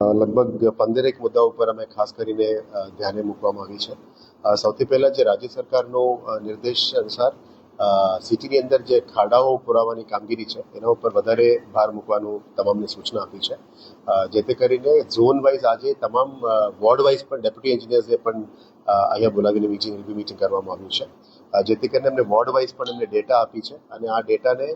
લગભગ પંદરેક મુદ્દાઓ ઉપર અમે ખાસ કરીને ધ્યાને મૂકવામાં આવી છે. સૌથી પહેલા જે રાજ્ય સરકારનો નિર્દેશ અનુસાર સિટીની અંદર જે ખાડાઓ પુરાવાની કામગીરી છે, એના ઉપર વધારે ભાર મૂકવાનું તમામને સૂચના આપી છે. જેથી કરીને ઝોન વાઇઝ આજે તમામ વોર્ડ વાઇઝ પણ ડેપ્યુટી એન્જિનિયર્સે પણ અહીંયા બોલાવીને મીટિંગ રિવ્યુ મીટિંગ કરવામાં આવ્યું છે. જેથી કરીને એમને વોર્ડ વાઇઝ પણ એમને ડેટા આપી છે અને આ ડેટાને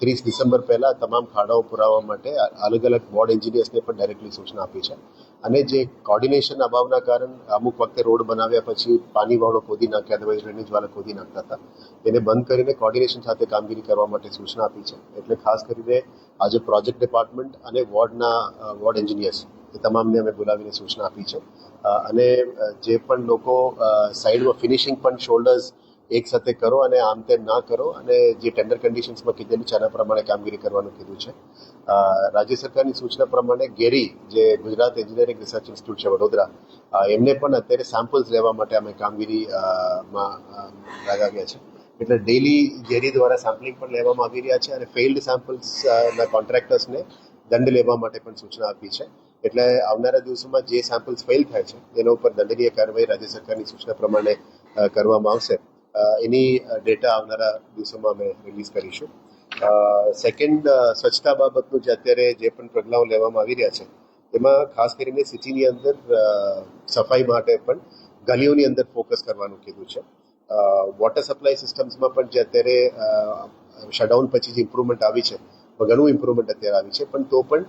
ત્રીસ ડિસેમ્બર પહેલાં તમામ ખાડાઓ પુરાવવા માટે અલગ અલગ વોર્ડ એન્જિનિયર્સને પણ ડાયરેક્ટલી સૂચના આપી છે. અને જે કોર્ડિનેશન અભાવના કારણ અમુક વખતે રોડ બનાવ્યા પછી પાણીવાળો ખોદી નાખ્યા અદરવાઇઝ ડ્રેનેજવાળા ખોદી નાખતા હતા. એને બંધ કરીને કોર્ડિનેશન સાથે કામગીરી કરવા માટે સૂચના આપી છે. એટલે ખાસ કરીને આજે પ્રોજેક્ટ ડિપાર્ટમેન્ટ અને વોર્ડના વોર્ડ એન્જિનિયર્સ એ તમામને અમે બોલાવીને સૂચના આપી છે. અને જે પણ લોકો સાઈડમાં ફિનિશિંગ પણ શોલ્ડર્સ એક સાથે કરો અને આમ તેમ ના કરો અને જે ટેન્ડર કન્ડિશન્સમાં કીધેલું છે, આના પ્રમાણે કામગીરી કરવાનું કીધું છે. રાજ્ય સરકારની સૂચના પ્રમાણે ગેરી, જે ગુજરાત એન્જિનિયરિંગ રિસર્ચ ઇન્સ્ટિટ્યૂટ છે વડોદરા એમને પણ અત્યારે સેમ્પલ્સ લેવા માટે અમે કામગીરી માં લગાવ્યા છે. એટલે ડેલી ગેરી દ્વારા સેમ્પલિંગ પણ લેવામાં આવી રહ્યા છે અને ફેઇલ્ડ સેમ્પલ્સના કોન્ટ્રાક્ટર્સને દંડ લેવા માટે પણ સૂચના આપી છે. એટલે આવનારા દિવસોમાં જે સેમ્પલ્સ ફેલ થાય છે, તેના ઉપર દંડનીય કાર્યવાહી રાજ્ય સરકારની સૂચના પ્રમાણે કરવામાં આવશે. એની ડેટા આવનારા દિવસોમાં અમે રિલીઝ કરીશું. સેકન્ડ સ્વચ્છતા બાબતનું જે અત્યારે જે પણ પગલાઓ લેવામાં આવી રહ્યા છે એમાં ખાસ કરીને સિટીની અંદર સફાઈ માટે પણ ગલીઓની અંદર ફોકસ કરવાનું કીધું છે. વોટર સપ્લાય સિસ્ટમ્સમાં પણ જે અત્યારે શટડાઉન પછી જે ઇમ્પ્રુવમેન્ટ આવી છે, ઘણું ઇમ્પ્રુવમેન્ટ અત્યારે આવી છે, પણ તો પણ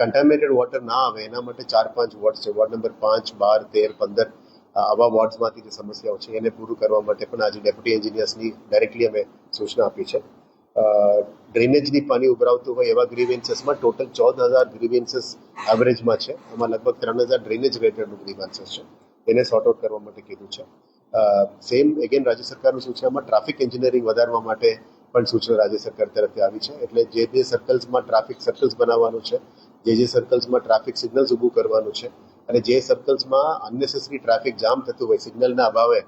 કન્ટામિનેટેડ વોટર ના આવે, એના માટે ચાર પાંચ વોર્ડ છે. વોર્ડ નંબર પાંચ, બાર, તેર, પંદર આવા વોર્ડ્સમાંથી જે સમસ્યાઓ છે એને પૂરું કરવા માટે પણ આજે ડેપ્યુટી એન્જિનિયર્સની ડાયરેક્ટલી અમે સૂચના આપી છે. ડ્રેનેજની પાણી ઉભરાવતું હોય એવા ગ્રીવેન્સીસમાં ટોટલ ચૌદ હજાર ગ્રીવેન્સીસ એવરેજમાં છે. એમાં લગભગ ત્રણ હજાર ડ્રેનેજ રિલેટેડનું ગ્રીવેન્સીસ છે. એને સોર્ટ આઉટ કરવા માટે કીધું છે. સેમ એગેન રાજ્ય સરકારની સૂચનામાં ટ્રાફિક એન્જિનિયરિંગ વધારવા માટે પણ સૂચના રાજ્ય સરકાર તરફથી આવી છે. એટલે જે જે સર્કલ્સમાં ટ્રાફિક સર્કલ્સ બનાવવાનું છે, જે જે સર્કલ્સમાં ટ્રાફિક સિગ્નલ્સ ઊભું કરવાનું છે અને જે સર્કલ્સમાં અનનેસેસરી ટ્રાફિક જામ થતું હોય સિગ્નલના અભાવે,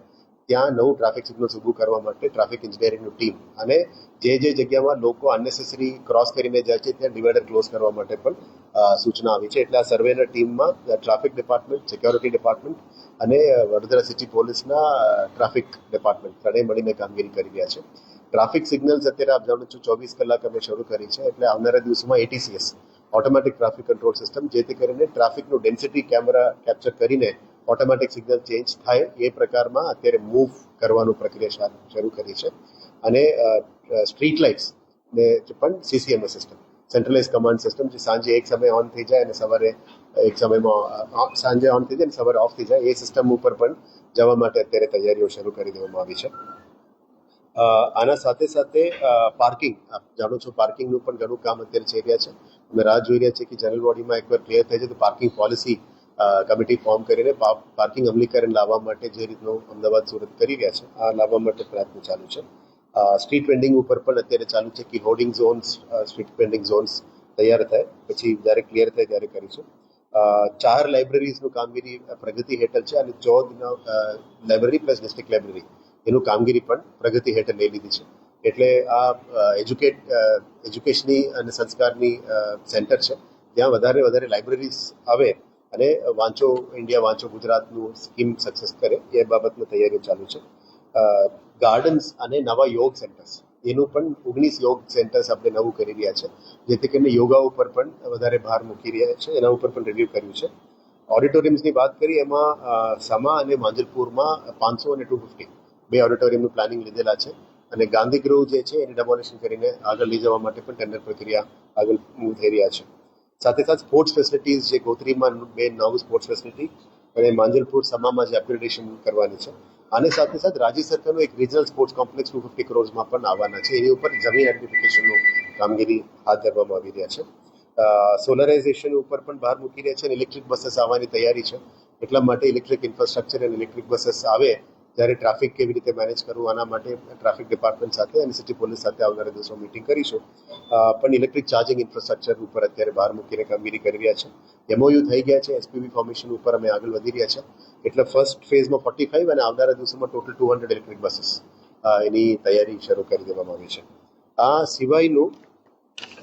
ત્યાં નવું ટ્રાફિક સિગ્નલ્સ ઊભું કરવા માટે ટ્રાફિક એન્જિનિયરિંગનું ટીમ અને જે જે જગ્યામાં લોકો અનનેસેસરી ક્રોસ કરીને જાય છે, ત્યાં ડિવાઈડર ક્લોઝ કરવા માટે પણ સૂચના આવી છે. એટલે આ સર્વેના ટીમમાં ટ્રાફિક ડિપાર્ટમેન્ટ સિક્યોરિટી ડિપાર્ટમેન્ટ અને વડોદરા સિટી પોલીસના ટ્રાફિક ડિપાર્ટમેન્ટ ત્રણેય મળીને કામગીરી કરી રહ્યા છે. ટ્રાફિક સિગ્નલ્સ અત્યારે આપ જાણો છો, ચોવીસ કલાક અમે શરૂ કરી છે. એટલે આવનારા દિવસોમાં ATCS automatic traffic control system જેથી કરીને ટ્રાફિકનું ડેન્સિટી કેમેરા કેપ્ચર કરીને ઓટોમેટિક સિગ્નલ ચેન્જ થાય. એ પ્રકારમાં અત્યારે મૂવ કરવાનું પ્રક્રિયા શરૂ કરી છે. અને સ્ટ્રીટ લાઇટ્સ ને પણ CCMS system centralize command system જે સાંજે એક સમય ઓન થઈ જાય અને સવારે એક સમયમાં સાંજે ઓન થઈ જાય અને સવારે ઓફ થઈ જાય, એ સિસ્ટમ ઉપર પણ જવા માટે અત્યારે તૈયારીઓ શરૂ કરી દેવામાં આવી છે. આના સાથે સાથે પાર્કિંગ આપ જાણો છો પાર્કિંગનું પણ ઘણું કામ અત્યારે થઈ રહ્યા છે. અમે રાહ જોઈ રહ્યા છીએ કે જનરલ બોડીમાં એકવાર ક્લિયર થઈ જાય તો પાર્કિંગ પોલિસી કમિટી ફોર્મ કરીને પાર્કિંગ અમલીકરણ લાવવા માટે જે રીતનું અમદાવાદ, સુરત કરી રહ્યા છે, આ લાવવા માટે પ્રયત્ન ચાલુ છે. સ્ટ્રીટ વેન્ડિંગ ઉપર પણ અત્યારે ચાલુ છે કે hoarding zones street vending zones તૈયાર થાય, પછી જ્યારે ક્લિયર થાય ત્યારે કરીશું. ચાર લાઇબ્રેરીઝનું કામગીરી પ્રગતિ હેઠળ છે અને ચૌદ લાઇબ્રેરી પ્લસ ડિસ્ટ્રિક્ટ લાઇબ્રેરી એનું કામગીરી પણ પ્રગતિ હેઠળ લઈ લીધી છે. એટલે આ એજ્યુકેટ એજ્યુકેશની અને સંસ્કારની સેન્ટર છે. ત્યાં વધારે વધારે લાઇબ્રેરીઝ આવે અને વાંચો ઇન્ડિયા વાંચો ગુજરાતનું સ્કીમ સક્સેસ કરે, એ બાબતની તૈયારીઓ ચાલુ છે. ગાર્ડન્સ અને નવા યોગ સેન્ટર્સ એનું પણ ઓગણીસ યોગ સેન્ટર્સ આપણે નવું કરી રહ્યા છે. જેથી કરીને યોગા ઉપર પણ વધારે ભાર મૂકી રહ્યા છે, એના ઉપર પણ રિવ્યૂ કર્યું છે. ઓડિટોરિયમ્સની વાત કરીએ, એમાં સમા અને માંજલપુરમાં પાંચસો અને ટુ ફિફ્ટી બે ઓડિટોરિયમનું પ્લાનિંગ લીધેલા છે. અને ગાંધીગૃહ જે છે એની ડેમોલેશન કરીને આગળ લઈ જવા માટે પણ ટેન્ડર પ્રક્રિયા આગળ મૂવ થઈ રહ્યા છે. સાથે સાથે સ્પોર્ટ્સ ફેસિલિટીઝ જે ગોત્રીમાં બે નવું સ્પોર્ટ્સ ફેસિલિટી અને માંજલપુર સમામાં જે અપગ્રેડેશન કરવાની છે. આની સાથે સાથે રાજ્ય સરકારનું એક regional sports complex two fifty ક્રોર્સમાં પણ આવવાના છે. એની ઉપર જમીન એડમિફિકેશનનું કામગીરી હાથ ધરવામાં આવી રહ્યા છે. સોલરાઇઝેશન ઉપર પણ ભાર મૂકી રહ્યા છે અને ઇલેક્ટ્રિક બસીસ આવવાની તૈયારી છે. એટલા માટે ઇલેક્ટ્રિક ઇન્ફ્રાસ્ટ્રક્ચર અને ઇલેક્ટ્રિક બસીસ આવે ત્યારે ટ્રાફિક કેવી રીતે મેનેજ કરવું આના માટે ટ્રાફિક ડિપાર્ટમેન્ટ સાથે અને સિટી પોલીસ સાથે આવનારા દિવસો મિટિંગ કરીશું. પણ ઇલેક્ટ્રિક ચાર્જિંગ ઇન્ફ્રાસ્ટ્રક્ચર ઉપર અત્યારે બહાર મૂકીને કામગીરી કરી રહ્યા છે. એમઓયુ થઈ ગયા છે એસપીવી ફોર્મેશન ઉપર અમે આગળ વધી રહ્યા છે. એટલે ફર્સ્ટ ફેઝમાં ફોર્ટી ફાઈવ અને આવનારા દિવસોમાં total two hundred electric buses એની તૈયારી શરૂ કરી દેવામાં આવી છે. આ સિવાયનું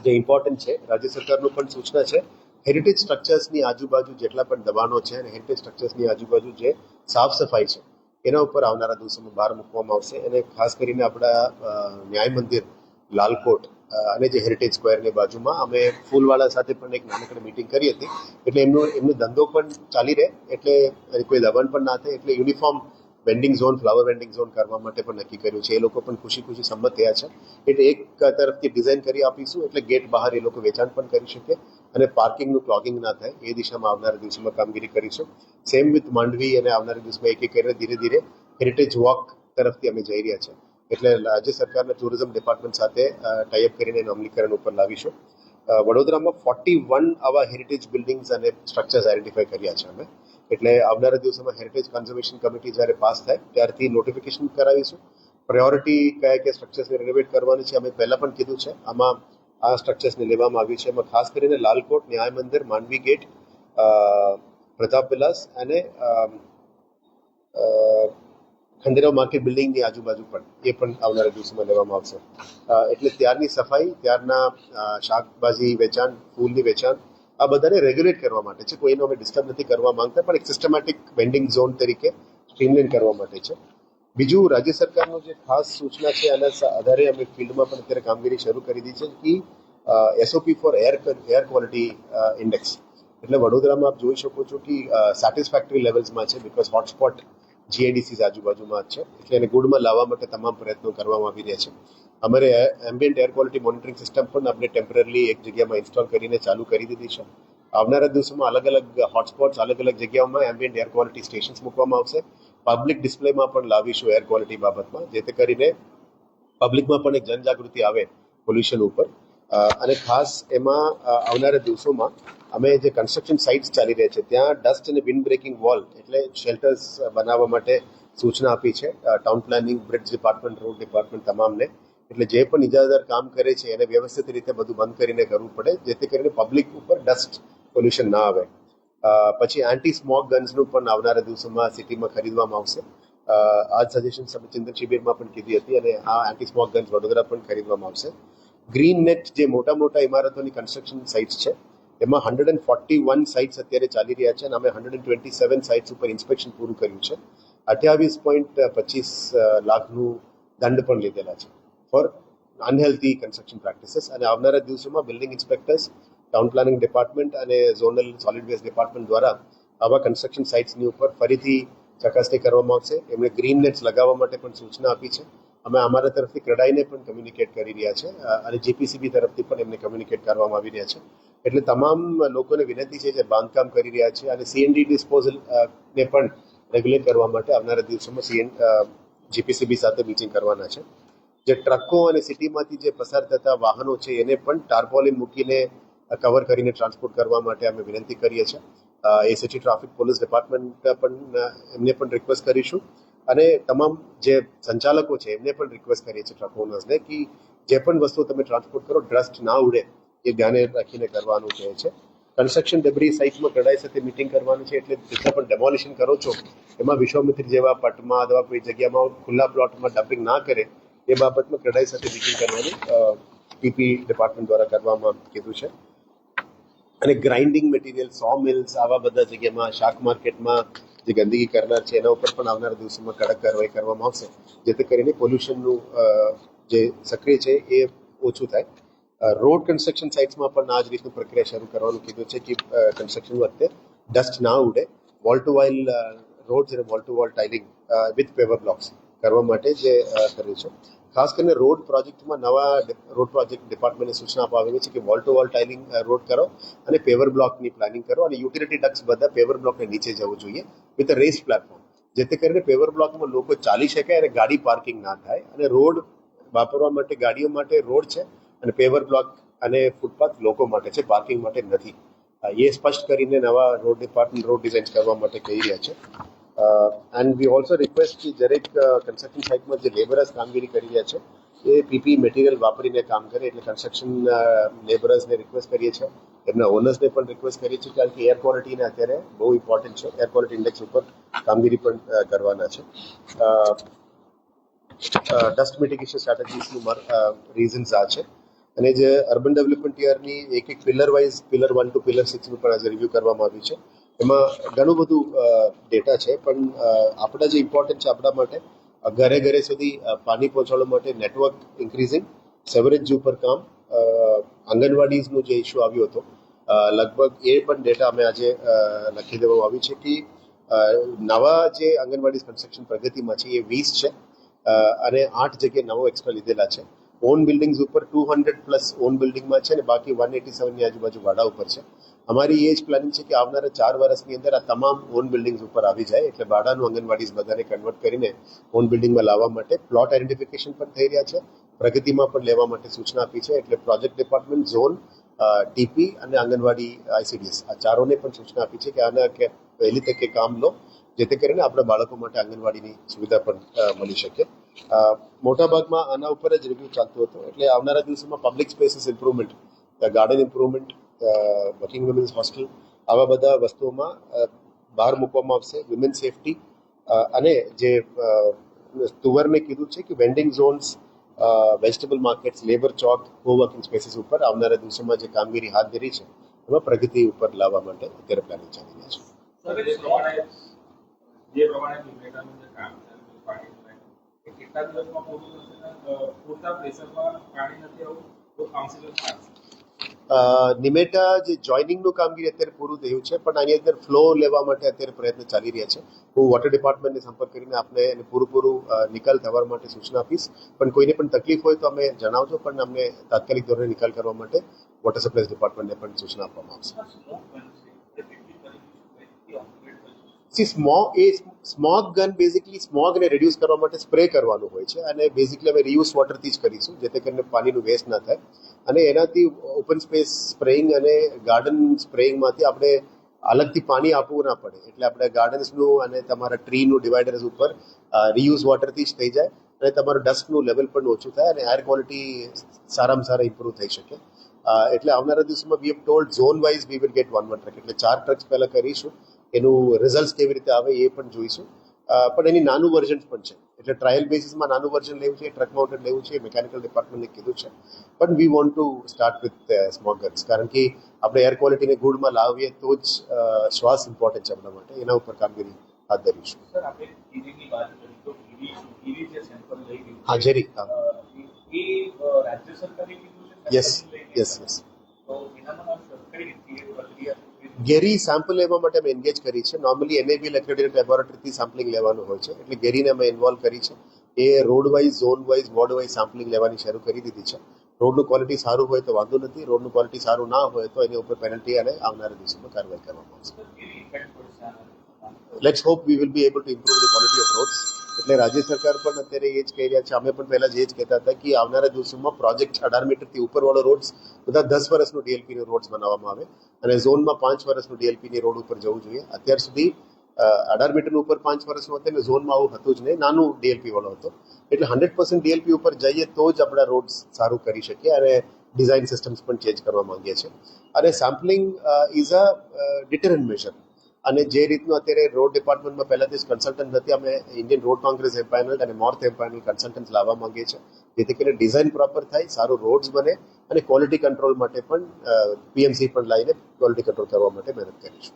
જે ઇમ્પોર્ટન્ટ છે, રાજ્ય સરકારનું પણ સૂચના છે હેરિટેજ સ્ટ્રક્ચર્સની આજુબાજુ જેટલા પણ દબાણો છે અને હેરિટેજ સ્ટ્રક્ચર્સની આજુબાજુ જે સાફ સફાઈ છે એના ઉપર આવનારા દિવસોમાં બહાર મૂકવામાં આવશે અને ખાસ કરીને આપણા ન્યાય મંદિર, લાલકોટ અને જે હેરિટેજ સ્ક્વેરની બાજુમાં અમે ફૂલવાળા સાથે પણ એક નાનકડી મિટિંગ કરી હતી. એટલે એમનો એમનો ધંધો પણ ચાલી રહે, એટલે કોઈ દબાણ પણ ના થાય, એટલે uniform vending zone flower vending zone કરવા માટે પણ નક્કી કર્યું છે. એ લોકો પણ ખુશી ખુશી સંમત થયા છે. એટલે એક તરફથી ડિઝાઇન કરી આપીશું, એટલે ગેટ બહાર એ લોકો વેચાણ પણ કરી શકે. અને પાર્કિંગનું ક્લોગિંગ ના થાય, એ દિશામાં આવનારા દિવસોમાં કામગીરી કરીશું. સેમ વિથ માંડવી અને આવનારા દિવસમાં એક એક કરીને ધીરે ધીરે હેરિટેજ વોક તરફથી અમે જઈ રહ્યા છે એટલે રાજ્ય સરકારના ટુરિઝમ ડિપાર્ટમેન્ટ સાથે ટાઈઅપ કરીને એનું અમલીકરણ ઉપર લાવીશું. વડોદરામાં ફોર્ટી વન આવા હેરિટેજ બિલ્ડિંગ્સ અને સ્ટ્રક્ચર્સ આઈડેન્ટિફાઈ કર્યા છે અમે. એટલે આવનારા દિવસોમાં હેરિટેજ કન્ઝર્વેશન કમિટી જ્યારે પાસ થાય, ત્યારથી નોટિફિકેશન કરાવીશું. પ્રાયોરિટી કયા કયા સ્ટ્રક્ચર્સને રિનોવેટ કરવાની છે, અમે પહેલાં પણ કીધું છે. આમાં આ સ્ટ્રક્ચર્સને લેવામાં આવ્યું છે. એમાં ખાસ કરીને લાલકોટ, ન્યાય મંદિર, માંડવી ગેટ પ્રતાપ વિલાસ અને ખંડેરાવ માર્કેટ બિલ્ડિંગની આજુબાજુ પણ એ પણ આવનારા દિવસોમાં લેવામાં આવશે. એટલે ત્યારની સફાઈ, ત્યારના શાકભાજી વેચાણ, ફૂલની વેચાણ, આ બધાને રેગ્યુલેટ કરવા માટે છે. કોઈનો અમે ડિસ્ટર્બ નથી કરવા માંગતા, પણ એક સિસ્ટમેટિક વેન્ડિંગ ઝોન તરીકે સ્ટ્રીમલાઇન કરવા માટે છે. બીજું, રાજ્ય સરકારનો જે ખાસ સૂચના છે, આના આધારે અમે ફિલ્ડમાં પણ અત્યારે કામગીરી શરૂ કરી દીધી છે કે SOP for air air quality index એટલે વડોદરામાં આપ જોઈ શકો છો કે સેટિસ્ફેક્ટરી લેવલ્સમાં છે બિકોઝ હોટસ્પોટ જીઆઈડીસી આજુબાજુમાં જ છે. એટલે એને ગુડમાં લાવવા માટે તમામ પ્રયત્નો કરવામાં આવી રહ્યા છે. અમારે ambient air quality monitoring system પણ આપણે ટેમ્પરરીલી એક જગ્યામાં ઇન્સ્ટોલ કરીને ચાલુ કરી દીધી છે. આવનારા દિવસોમાં અલગ અલગ હોટસ્પોટ્સ અલગ અલગ જગ્યાઓમાં એમ્બિયન્ટ એર ક્વોલિટી સ્ટેશન્સ મૂકવામાં આવશે. પબ્લિક ડિસ્પ્લેમાં પણ લાવીશું એર ક્વોલિટી બાબતમાં, જેથી કરીને પબ્લિકમાં પણ એક જનજાગૃતિ આવે પોલ્યુશન ઉપર. અને ખાસ એમાં આવનારા દિવસોમાં અમે જે કન્સ્ટ્રક્શન સાઇટ્સ ચાલી રહ્યા છે, ત્યાં ડસ્ટ અને વિન્ડ બ્રેકિંગ વોલ એટલે શેલ્ટર્સ બનાવવા માટે સૂચના આપી છે. Town planning bridge department road department તમામને. એટલે જે પણ ઇજાદાર કામ કરે છે, એને વ્યવસ્થિત રીતે બધું બંધ કરીને કરવું પડે, જેથી કરીને પબ્લિક ઉપર ડસ્ટ પોલ્યુશન ના આવે. પછી એન્ટી સ્મોક ગન્સનું પણ આવનારા દિવસોમાં સિટીમાં ખરીદવામાં આવશે. આ સજેશન ચિંતન શિબિરમાં પણ કીધી હતી અને આ એન્ટી સ્મોક ગન્સ વડોદરા પણ ખરીદવામાં આવશે. ગ્રીન નેટ જે મોટા મોટા ઇમારતોની કન્સ્ટ્રક્શન સાઇટ્સ છે, એમાં hundred and forty one sites અત્યારે ચાલી રહ્યા છે અને અમે hundred and twenty seven sites ઉપર ઇન્સ્પેક્શન પૂરું કર્યું છે. અઠ્યાવીસ પોઈન્ટ પચીસ લાખનું દંડ પણ લીધેલા છે. ફોર અનહેલ્ધી કન્સ્ટ્રક્શન પ્રેક્ટિસીસ અને આવનારા દિવસોમાં building inspectors town planning department અને ઝોનલ સોલિડ વેસ્ટ ડિપાર્ટમેન્ટ દ્વારા આવા કન્સ્ટ્રક્શન સાઇટ્સની ઉપર ફરીથી ચકાસણી કરવામાં આવશે. એમણે ગ્રીન નેટ્સ લગાવવા માટે પણ સૂચના આપી છે. અમે અમારા તરફથી ક્રડાઈને પણ કમ્યુનિકેટ કરી રહ્યા છે. અને જીપીસીબી તરફથી પણ એમને કમ્યુનિકેટ કરવામાં આવી રહ્યા છે. એટલે તમામ લોકોને વિનંતી છે જે બાંધકામ કરી રહ્યા છે અને સીએનડી ડિસ્પોઝલ ને પણ રેગ્યુલેટ કરવા માટે આવનારા દિવસોમાં સીએન જીપીસીબી સાથે મીટિંગ કરવાના છે. જે ટ્રકો અને સિટીમાંથી જે પસાર થતા વાહનો છે, એને પણ ટાર્પોલિન મૂકીને કવર કરીને ટ્રાન્સપોર્ટ કરવા માટે અમે વિનંતી કરીએ છીએ. એસએચી ટ્રાફિક પોલીસ ડિપાર્ટમેન્ટ પણ એમને પણ રિક્વેસ્ટ કરીશું. અને તમામ જે સંચાલકો છે, એમને પણ રિક્વેસ્ટ કરીએ છીએ ટ્રક ઓનર્સને કે જે પણ વસ્તુ તમે ટ્રાન્સપોર્ટ કરો ડસ્ટ ના ઉડે, એ ધ્યાને રાખીને કરવાનું કહે છે. કન્સ્ટ્રક્શન ડેબરી સાઇટમાં કડાઈ સાથે મિટિંગ કરવાની છે, એટલે જેટલા પણ ડેમોલિશન કરો છો, એમાં વિશ્વામિત્ર જેવા પટમાં અથવા કોઈ જગ્યામાં ખુલ્લા પ્લોટમાં ડમ્પિંગ ના કરે, એ બાબતમાં કડાઈ સાથે મિટિંગ કરવાની ટીપી ડિપાર્ટમેન્ટ દ્વારા કરવામાં કીધું છે. અને ગ્રાઇન્ડિંગ મટીરિયલ સો મિલ્સ આવા બધા જગ્યામાં, શાક માર્કેટમાં જે ગંદકી કરનાર છે, એના ઉપર પણ આવનારા દિવસોમાં કડક કાર્યવાહી કરવામાં આવશે. જેથી કરીને પોલ્યુશનનું જે સક્રિય છે, એ ઓછું થાય. રોડ કન્સ્ટ્રક્શન સાઇટ્સમાં પણ આ જ રીતનું પ્રક્રિયા શરૂ કરવાનું કીધું છે કે કન્સ્ટ્રક્શન વખતે ડસ્ટ ના ઉડે. વોલ ટુ વાઇલ રોડ અને wall to wall tiling with paver blocks કરવા માટે જે અ, કર્યું છે. ખાસ કરીને રોડ પ્રોજેક્ટમાં નવા રોડ પ્રોજેક્ટ ડિપાર્ટમેન્ટને સૂચના આપવામાં છે કે wall to wall tiling road કરો અને પેવર બ્લોકની પ્લાનિંગ કરો અને યુટિલિટી ડક્સ બધા પેવર બ્લોકને નીચે જવું જોઈએ વિથ રેસ પ્લેટફોર્મ. જેથી કરીને પેવર બ્લોકમાં લોકો ચાલી શકે અને ગાડી પાર્કિંગ ના થાય અને રોડ વાપરવા માટે ગાડીઓ માટે રોડ છે અને પેવર બ્લોક અને ફૂટપાથ લોકો માટે છે પાર્કિંગ માટે નથી. એ સ્પષ્ટ કરીને નવા રોડ ડિપાર્ટમેન્ટ રોડ ડિઝાઇન કરવા માટે કહી રહ્યા છે. એન્ડ વી ઓલ્સો રિક્વેસ્ટ કે દરેક કન્સ્ટ્રક્શન સાઇટમાં જે લેબરર્સ કામગીરી કરી રહ્યા છે, એ પીપી મટીરિયલ વાપરીને કામ કરે એટલે કન્સ્ટ્રક્શન લેબરર્સને રિક્વેસ્ટ કરીએ છીએ. એમના ઓનર્સને પણ રિક્વેસ્ટ કરીએ છીએ કારણ કે એર ક્વોલિટીને અત્યારે બહુ ઇમ્પોર્ટન્ટ છે. એર ક્વોલિટી ઇન્ડેક્સ ઉપર કામગીરી પણ કરવાના છે. ડસ્ટ મિટિગેશન સ્ટ્રેટેજીસનું રીઝન્સ આ છે. અને જે અર્બન ડેવલપમેન્ટ યરની એક એક pillar wise pillar one two pillar સિક્સનું પણ આજે રિવ્યૂ કરવામાં આવ્યું છે. એમાં ઘણું બધું ડેટા છે, પણ આપણા જે ઇમ્પોર્ટન્ટ છે આપણા માટે ઘરે ઘરે સુધી પાણી પહોંચાડવા માટે નેટવર્ક ઇન્ક્રીઝિંગ સેવરેજ ઉપર કામ આંગણવાડીઝનું જે ઇસ્યુ આવ્યો હતો લગભગ એ પણ ડેટા અમે આજે લખી દેવામાં આવ્યું છે કે નવા જે આંગણવાડી કન્સ્ટ્રક્શન પ્રગતિમાં છે, એ વીસ છે અને આઠ જગ્યાએ નવો એક્સ્ટ્રા લીધેલા છે. ઓન બિલ્ડિંગ્સ ઉપર ટુ હંડ્રેડ પ્લસ ઓન બિલ્ડિંગમાં છે અને બાકી વન એટી સેવનની આજુબાજુ વાડા ઉપર છે. અમારી એ જ પ્લાનિંગ છે કે આવનારા ચાર વર્ષની અંદર આ તમામ ઓન બિલ્ડિંગ્સ ઉપર આવી જાય. એટલે ભાડાનું આંગણવાડીઝ બધાને કન્વર્ટ કરીને ઓન બિલ્ડિંગમાં લાવવા માટે પ્લોટ આઈડેન્ટિફિકેશન પણ થઈ રહ્યા છે. પ્રગતિમાં પણ લેવા માટે સૂચના આપી છે. એટલે પ્રોજેક્ટ ડિપાર્ટમેન્ટ ઝોન ટીપી અને આંગણવાડી આઈસીડીએસ આ ચારોને પણ સૂચના આપી છે કે આના કે પહેલી તકે કામ લો, જેથી કરીને આપણા બાળકો માટે આંગણવાડીની સુવિધા પણ મળી શકે. મોટાભાગમાં આના ઉપર જ રિવ્યુ ચાલતો હતો. એટલે આવનારા દિવસોમાં public spaces improvement garden improvement working women's hostel આવા બધા વસ્તુઓમાં બહાર મૂકવામાં આવશે. વિમેન સેફટી અને જે તુવરને કીધું છે કે vending zones vegetable markets labour ચોક કોવર્કિંગ સ્પેસીસ ઉપર આવનારા દિવસોમાં જે કામગીરી હાથ ધરી છે, એમાં પ્રગતિ ઉપર લાવવા માટે અત્યારે પ્લાનિંગ ચાલી રહ્યા છે. કેટલા દિવસમાં પૂરતા પ્રેશરમાં પાણી નથી આવું? નિમેટા જે જોઈનિંગનું કામગીરી અત્યારે પૂરું થયું છે, પણ આની અંદર ફ્લો લેવા માટે અત્યારે પ્રયત્ન ચાલી રહ્યા છે. હું વોટર ડિપાર્ટમેન્ટને સંપર્ક કરીને આપને એને પૂરું નિકાલ થવા માટે સૂચના આપીશ. પણ કોઈને પણ તકલીફ હોય તો અમે જણાવજો, પણ અમને તાત્કાલિક ધોરણે નિકાલ કરવા માટે વોટર સપ્લાય ડિપાર્ટમેન્ટને પણ સૂચના આપવામાં આવશે. સી સ્મોગ એ સ્મોગ ગન બેઝિકલી સ્મોગને રિડ્યુસ કરવા માટે સ્પ્રે કરવાનું હોય છે અને બેઝિકલી અમે રિયુઝ વોટરથી જ કરીશું, જેથી કરીને પાણીનું વેસ્ટ ના થાય. અને એનાથી ઓપન સ્પેસ સ્પ્રેઇંગ અને ગાર્ડન સ્પ્રેઇંગમાંથી આપણે અલગથી પાણી આપવું ના પડે. એટલે આપણે ગાર્ડન્સનું અને તમારા ટ્રીનું ડિવાઈડર્સ ઉપર રિયુઝ વોટરથી જ થઈ જાય અને તમારું ડસ્ટનું લેવલ પણ ઓછું થાય અને એર ક્વોલિટી સારામાં સારા ઇમ્પ્રૂવ થઈ શકે. એટલે આવનારા દિવસોમાં we have told zone wise we will get one one truck એટલે ચાર ટ્રક્સ પહેલાં કરીશું. એનું રિઝલ્ટ કેવી રીતે આવે એ પણ જોઈશું. પણ એની નાનું વર્ઝન પણ છે. એટલે ટ્રાયલ બેસિસમાં નાનું વર્ઝન લેવું છે ટ્રક માઉન્ટેડ લેવું છે મિકેનિકલ ડિપાર્ટમેન્ટને કીધું છે. પણ we want to start with smoggers કારણ કે આપણે એર ક્વોલિટીને ગુડમાં લાવીએ તો જ શ્વાસ ઇમ્પોર્ટન્ટ છે આપણા માટે. એના ઉપર કામગીરી હાથ ધરીશું. હાજરી yes yes yes GERI sample લેવા માટે અમે એન્ગેજ કરી છે. નોર્મલી એનએબી એક્રેડિટેડ લેબોરેટરીથી સેમ્પલિંગ લેવાનું હોય છે. એટલે ગેરીને અમે ઇન્વોલ્વ કરી છે. એ road wise zone wise ward wise sampling લેવાની શરૂ કરી દીધી છે. રોડનું ક્વોલિટી સારું હોય તો વાંધો નથી. રોડનું ક્વોલિટી સારું ના હોય તો એની ઉપર પેનલ્ટી અને આવનારા દિવસોમાં કાર્યવાહી કરવામાં આવશે. Let's hope we will be able to improve the quality of roads એટલે રાજ્ય સરકાર પણ અત્યારે એ જ કહી રહ્યા છે. અમે પણ પહેલા જ એ જ કહેતા હતા કે આવનારા દિવસોમાં પ્રોજેક્ટ અઢાર મીટરથી ઉપરવાળો રોડ્સ, બધા દસ વર્ષનું ડીએલપીનો રોડ્સ બનાવવામાં આવે અને ઝોનમાં પાંચ વર્ષનું ડીએલપીની રોડ ઉપર જવું જોઈએ. અત્યાર સુધી અઢાર મીટર ઉપર પાંચ વર્ષનું હતું અને ઝોનમાં આવું હતું જ નહીં. નાનું ડીએલપી વાળો હતો. એટલે હંડ્રેડ પર્સન્ટ ડીએલપી ઉપર જઈએ તો જ આપણા રોડ્સ સારું કરી શકીએ અને ડિઝાઇન સિસ્ટમ્સ પણ ચેન્જ કરવા માંગીએ છીએ. અને sampling is a deterrent measure અને જે રીતનું અત્યારે રોડ ડિપાર્ટમેન્ટમાં પહેલાથી જ કન્સલ્ટન્ટ નથી, અમે ઇન્ડિયન રોડ કોંગ્રેસ એમ્પાયનલ અને નોર્થ એમ્પાયનલ કન્સલ્ટન્ટ લાવવા માંગીએ છીએ. જેથી કરીને ડિઝાઇન પ્રોપર થાય, સારું રોડ્સ બને અને ક્વોલિટી કંટ્રોલ માટે પણ પીએમસી પણ લાવીને ક્વોલિટી કંટ્રોલ કરવા માટે મહેનત કરીશું